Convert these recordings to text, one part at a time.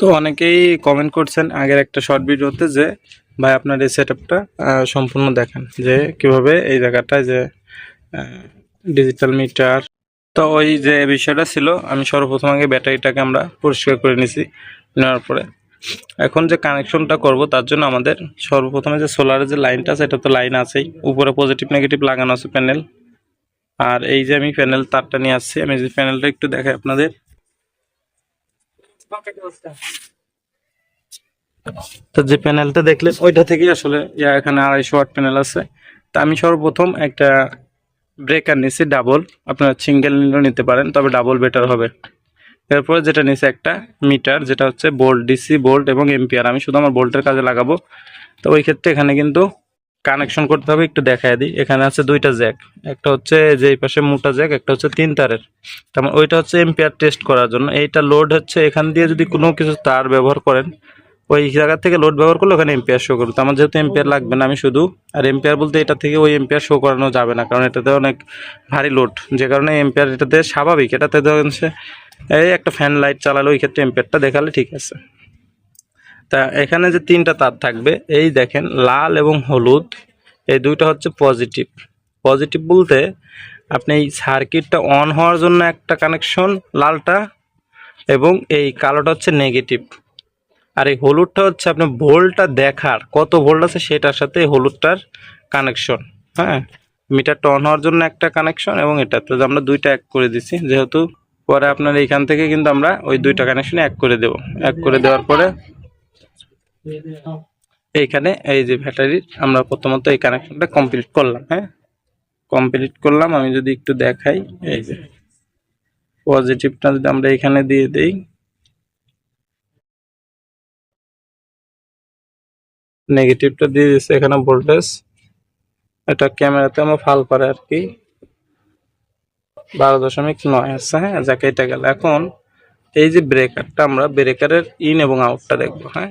তো অনেকেই কমেন্ট করছেন আগের একটা শর্ট ভিডিওতে যে, ভাই, আপনার এই সেট সম্পূর্ণ দেখান যে কীভাবে এই জায়গাটায় যে ডিজিটাল মিটার তো ওই যে বিষয়টা ছিল, আমি সর্বপ্রথম আগে ব্যাটারিটাকে আমরা পরিষ্কার করে নিছি নেওয়ার পরে। এখন যে কানেকশনটা করব, তার জন্য আমাদের সর্বপ্রথমে যে সোলারের যে লাইনটা আছে এটা তো লাইন আছেই। উপরে পজিটিভ নেগেটিভ লাগানো আছে প্যানেল আর এই যে আমি প্যানেল তারটা নিয়ে আসছি। আমি যে প্যানেলটা একটু দেখাই আপনাদের। তো যে প্যানেলটা দেখলেন, ওইটা থেকেই আসলে এখানে আড়াইশো ওয়াট প্যানেল আছে। তা আমি সর্বপ্রথম একটা ব্রেকার নিছি ডাবল। আপনারা সিঙ্গেল নিলেও নিতে পারেন, তবে ডাবল বেটার হবে। এরপরে যেটা নিছে একটা মিটার, যেটা হচ্ছে বোল্ট, ডিসি বোল্ট এবং এম্পিয়ার আমি শুধু আমার বোল্টের কাজে লাগাবো। তো ওই ক্ষেত্রে এখানে কিন্তু কানেকশন করতে হবে, একটু দেখায় দিই। এখানে আছে দুইটা জ্যাক, একটা হচ্ছে যে পাশে মোটা জ্যাক, একটা হচ্ছে তিন তারের। তার মানে ওইটা হচ্ছে এম্পিয়ার টেস্ট করার জন্য। এইটা লোড হচ্ছে এখান দিয়ে যদি কোনো কিছু তার ব্যবহার করেন, ওই জায়গা থেকে লোড ব্যবহার করলে ওখানে এম্পিয়ার শো করবে। তো আমার যেহেতু এম্পিয়ার লাগবে না আমি শুধু, আর এম্পিয়ার বলতে এটা থেকে ওই এম্পিয়ার শো করানো যাবে না, কারণ এটাতে অনেক ভারী লোড যে কারণে এম্পিয়ার এটাতে স্বাভাবিক, এটাতে ধরেন সে, এই একটা ফ্যান লাইট চালালে ওই ক্ষেত্রে এম্পিয়ারটা দেখালে ঠিক আছে। তা এখানে যে তিনটা তার থাকবে, এই দেখেন লাল এবং হলুদ, এই দুইটা হচ্ছে পজিটিভ পজিটিভ বলতে আপনি এই সার্কিটটা অন হওয়ার জন্য একটা কানেকশন লালটা, এবং এই কালোটা হচ্ছে নেগেটিভ আর এই হলুদটা হচ্ছে আপনার ভোল্টটা দেখার, কত ভোল্ট আছে সেটার সাথে হলুদটার কানেকশন হ্যাঁ? মিটারটা অন হওয়ার জন্য একটা কানেকশন এবং এটাতে যে আমরা দুইটা এক করে দিছি, যেহেতু পরে আপনার এইখান থেকে কিন্তু আমরা ওই দুইটা কানেকশন এক করে দেব। এক করে দেওয়ার পরে এইখানে এই যে ব্যাটারির আমরা প্রথমত এই কানেকশনটা কমপ্লিট করলাম হ্যাঁ? কমপ্লিট করলাম, আমি যদি একটু দেখাই, এই যে পজিটিভটা যদি আমরা এখানে দিয়ে দেই। নেগেটিভটা দিয়ে দিচ্ছে এখানে ভোল্টেজ এটা ক্যামেরাতে আমার ফাল করে আর কি। বারো দশমিক নয় আছে হ্যাঁ? যাকে, এটা গেল। এখন এই যে ব্রেকারটা আমরা ব্রেকারের ইন এবং আউটটা দেখব হ্যাঁ?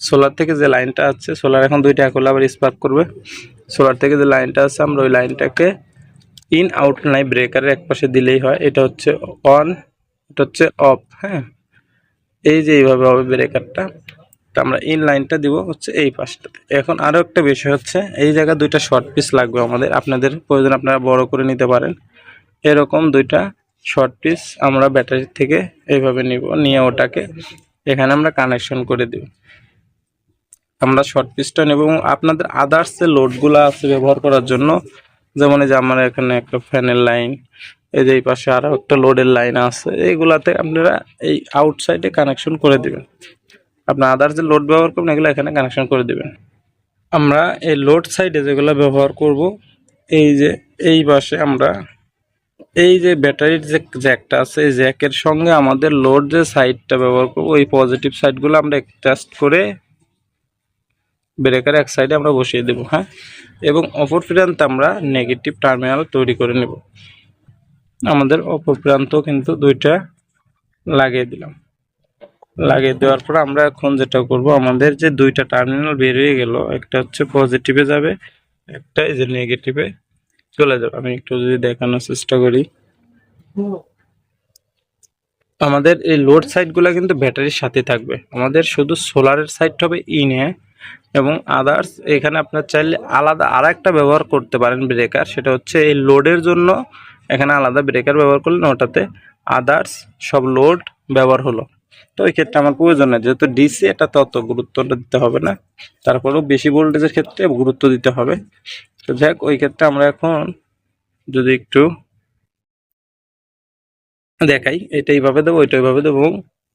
সোলার থেকে যে লাইনটা আছে সোলার এখন দুইটা করলে আবার স্পার্ক করবে। সোলার থেকে যে লাইনটা আছে, আমরা ওই লাইনটাকে ইন আউট নাই ব্রেকারের এক পাশে দিলেই হয়। এটা হচ্ছে অন এটা হচ্ছে অফ হ্যাঁ? এই যে এইভাবে হবে ব্রেকারটা তো আমরা ইন লাইনটা দিব হচ্ছে এই পাশটাতে। এখন আরও একটা বিষয় হচ্ছে, এই জায়গায় দুইটা শর্ট পিস লাগবে আমাদের। আপনাদের প্রয়োজন আপনারা বড় করে নিতে পারেন। এরকম দুইটা শর্ট পিস আমরা ব্যাটারি থেকে এইভাবে নিব, নিয়ে ওটাকে এখানে আমরা কানেকশন করে দিব। আমরা শর্ট পিসটা নেব এবং আপনাদের আদার্স যে লোডগুলো আছে ব্যবহার করার জন্য, যেমন এই যে আমার এখানে একটা ফ্যানের লাইন এই যে এই পাশে আরও একটা লোডের লাইন আছে এইগুলাতে আপনারা এই আউটসাইডে কানেকশন করে দিবেন। আপনার আদার্স যে লোড ব্যবহার করবেন, এগুলো এখানে কানেকশন করে দেবেন। আমরা এই লোড সাইডে যেগুলো ব্যবহার করব, এই যে এই পাশে আমরা এই যে ব্যাটারির যে জ্যাকটা আছে, এই জ্যাকের সঙ্গে আমাদের লোড যে সাইডটা ব্যবহার করব, ওই পজিটিভ সাইডগুলো আমরা টেস্ট করে ব্রেকার এক সাইডে আমরা বসিয়ে দেব হ্যাঁ? এবং অপর প্রান্তে আমরা নেগেটিভ টার্মিনাল তৈরি করে নেব। আমাদের অপর প্রান্ত কিন্তু দুইটা লাগিয়ে দিলাম। লাগিয়ে দেওয়ার পর আমরা এখন যেটা করব, আমাদের যে দুইটা টার্মিনাল বেরিয়ে গেল, একটা হচ্ছে পজিটিভে যাবে, একটা এই যে নেগেটিভে চলে যাবে। আমি একটু যদি দেখানোর চেষ্টা করি। আমাদের এই লোড সাইডগুলো কিন্তু ব্যাটারির সাথে থাকবে। আমাদের শুধু সোলারের সাইড হবে ইনে এবং আদার্স এখানে আপনার চাইলে আলাদা আর একটা ব্যবহার করতে পারেন ব্রেকার সেটা হচ্ছে এই লোডের জন্য এখানে আলাদা ব্রেকার ব্যবহার করলেন, ওটাতে আদার্স সব লোড ব্যবহার হলো। তো ওই ক্ষেত্রে আমার প্রয়োজন নেই, যেহেতু ডিসি এটা তত গুরুত্বটা দিতে হবে না, তারপরেও বেশি ভোল্টেজের ক্ষেত্রে গুরুত্ব দিতে হবে। তো যাক, ওই ক্ষেত্রে আমরা এখন যদি একটু দেখাই, এটা এইভাবে দেবো, ওইটা এইভাবে দেবো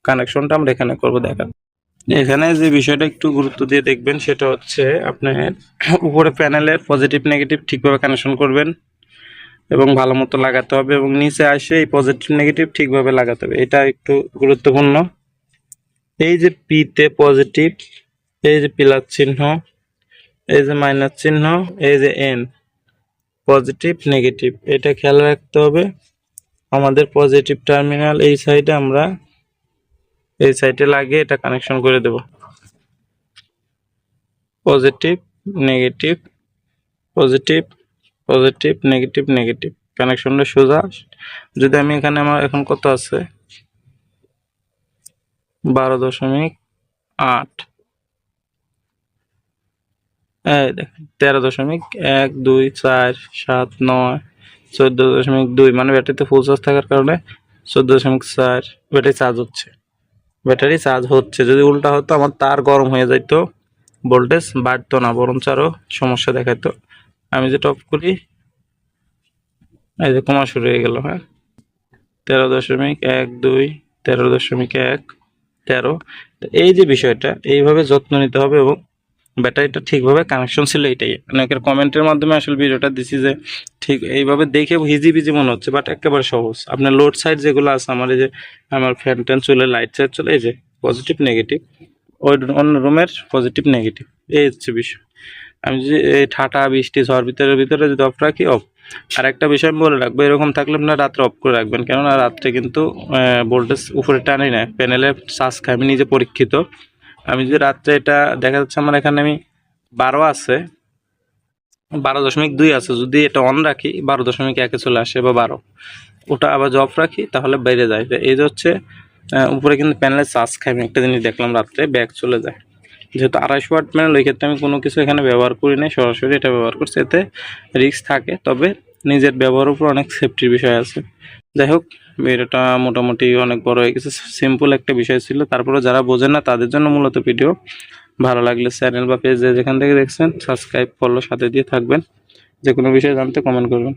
কানেকশনটা আমরা এখানে করব দেখা এখানে যে বিষয়টা একটু গুরুত্ব দিয়ে দেখবেন, সেটা হচ্ছে আপনার উপরে প্যানেলের পজিটিভ নেগেটিভ ঠিকভাবে কানেকশন করবেন এবং ভালো মতো লাগাতে হবে এবং নিচে আসে এই পজিটিভ নেগেটিভ ঠিকভাবে লাগাতে হবে। এটা একটু গুরুত্বপূর্ণ। এই যে পিতে পজিটিভ এই যে প্লাস চিহ্ন, এই যে মাইনাস চিহ্ন, এই যে এন পজিটিভ নেগেটিভ এটা খেয়াল রাখতে হবে। আমাদের পজিটিভ টার্মিনাল এই সাইডে আমরা এই সাইডে লাগিয়ে এটা কানেকশন করে দেব। Positive negative positive positive negative negative কানেকশনটা সোজা। যদি আমি এখানে আমার এখন কত আছে? বারো দশমিক আট। এই তেরো দশমিক এক, দুই, চার, সাত, নয়, চোদ্দ দশমিক দুই। মানে ব্যাটারিতে ফুল চার্জ থাকার কারণে চোদ্দ দশমিক চার ব্যাটারি চার্জ হচ্ছে। ব্যাটারি চার্জ হচ্ছে। যদি উল্টা হতো, আমার তার গরম হয়ে যাইতো, ভোল্টেজ বাড়তো না, বরঞ্চ আরও সমস্যা দেখাতো আমি যে টপ করি, এই যে কমা শুরু হয়ে গেল হ্যাঁ? তেরো দশমিক এক দুই, তেরো দশমিক এক, তেরো। এই যে বিষয়টা, এইভাবে যত্ন নিতে হবে এবং ব্যাটারিটা ঠিকভাবে কানেকশন ছিল এটাই। অনেকের কমেন্টের মাধ্যমে আসলে ভিডিওটা দিছি যে, ঠিক এইভাবে দেখে হিজি বিজি মনে হচ্ছে বাট একেবারে সহজ। আপনার লোড সাইড যেগুলো আছে, আমার এই যে, আমার ফ্যান ট্যান চলে লাইট সাইড চলে, এই যে পজিটিভ নেগেটিভ ওই অন্য রুমের পজিটিভ নেগেটিভ এই হচ্ছে বিষয়। আমি যে এই ঠাটা, বৃষ্টি, ঝড় ভিতরে ভিতরে যদি অফ রাখি অফ আর একটা বিষয় আমি বলে রাখব, এরকম থাকলে আপনার রাত্রে অফ করে রাখবেন। কেননা রাত্রে কিন্তু ভোল্টেজ উপরে টানে না প্যানেলের চার্জ খাই আমি নিজে পরীক্ষিত। আমি যদি রাত্রে এটা দেখা যাচ্ছে আমার এখানে আমি বারো আছে, বারো দশমিক দুই আছে, যদি এটা অন রাখি, বারো দশমিক একে চলে আসে বা বারো। ওটা আবার জব রাখি, তাহলে বেড়ে যায়। এই যে হচ্ছে উপরে কিন্তু প্যানেলের চার্জ খাই। আমি একটা জিনিস দেখলাম রাত্রে, ব্যাগ চলে যায়। যেহেতু আড়াইশো ওয়াট প্যানেল ওই ক্ষেত্রে আমি কোনো কিছু এখানে ব্যবহার করি নাই। সরাসরি এটা ব্যবহার করছি, এতে রিস্ক থাকে। তবে নিজের ব্যবহারের উপর অনেক সেফটির বিষয় আছে। যাই হোক ভিডিওটা মোটামুটি অনেক বড় হয়ে গেছে। সিম্পল একটা বিষয় ছিল। তারপরে যারা বোঝে না, তাদের জন্য মূলত ভিডিও ভালো লাগলে চ্যানেল বা পেজ যেখান থেকে দেখছেন সাবস্ক্রাইব ফলো সাথে দিয়ে থাকবেন। যে কোনো বিষয়ে জানতে কমেন্ট করবেন।